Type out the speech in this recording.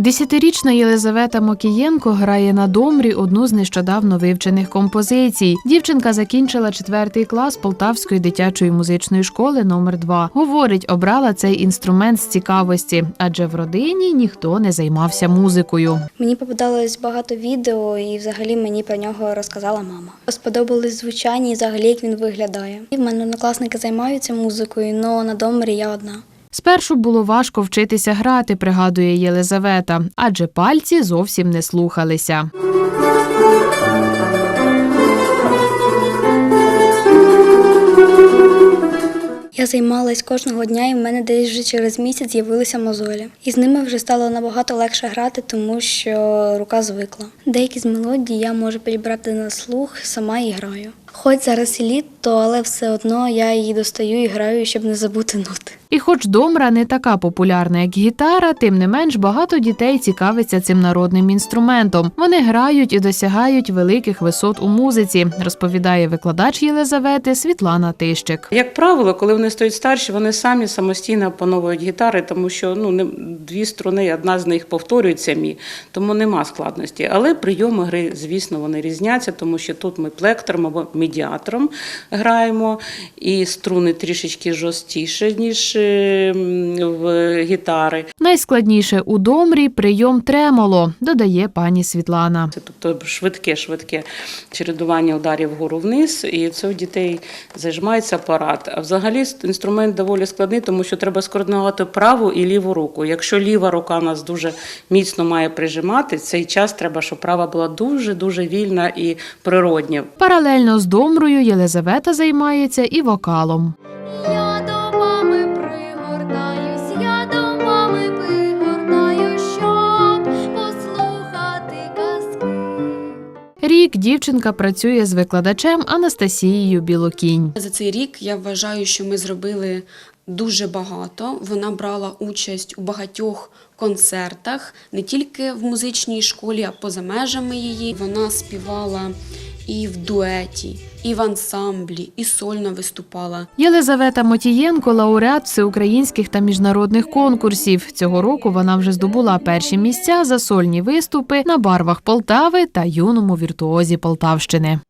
Десятирічна Єлизавета Мокієнко грає на домрі одну з нещодавно вивчених композицій. Дівчинка закінчила четвертий клас Полтавської дитячої музичної школи номер 2 Говорить, обрала цей інструмент з цікавості, адже в родині ніхто не займався музикою. Мені попадалось багато відео, і взагалі мені про нього розказала мама. Сподобалось звучання і взагалі як він виглядає. І в мене однокласники займаються музикою, але на домері я одна. Спершу було важко вчитися грати, пригадує Єлизавета, адже пальці зовсім не слухалися. Я займалась кожного дня, і в мене десь вже через місяць з'явилися мозолі. І з ними вже стало набагато легше грати, тому що рука звикла. Деякі з мелодій я можу підібрати на слух, сама і граю. Хоч зараз і літо, але все одно я її достаю і граю, щоб не забути ноти. І хоч домра не така популярна, як гітара, тим не менш багато дітей цікавиться цим народним інструментом. Вони грають і досягають великих висот у музиці, розповідає викладач Єлизавети Світлана Тищик. Як правило, коли вони стають старші, вони самі самостійно опановують гітари, тому що ну не дві струни, одна з них повторюють самі, тому нема складності. Але прийоми гри, звісно, вони різняться, тому що тут ми плектором або медіатором граємо, і струни трішечки жорсткіше, ніж е, в гітари. Найскладніше у домрі прийом тремоло, додає пані Світлана. Це тобто швидке, швидке чередування ударів вгору вниз, і це у дітей зажимається апарат. А взагалі інструмент доволі складний, тому що треба скоординувати праву і ліву руку. Якщо ліва рука нас дуже міцно має прижимати, цей час треба, щоб права була дуже дуже вільна і природня. Паралельно з домрою Єлизавета займається і вокалом. Я до мами пригортаюсь, я до мами пригортаю, щоб послухати казки. Рік дівчинка працює з викладачем Анастасією Білокінь. За цей рік я вважаю, що ми зробили дуже багато. Вона брала участь у багатьох концертах, не тільки в музичній школі, а поза межами її. Вона співала і в дуеті, і в ансамблі, і сольно виступала. Єлизавета Мотієнко лауреат всеукраїнських та міжнародних конкурсів. Цього року вона вже здобула перші місця за сольні виступи на барвах Полтави та юному віртуозі Полтавщини.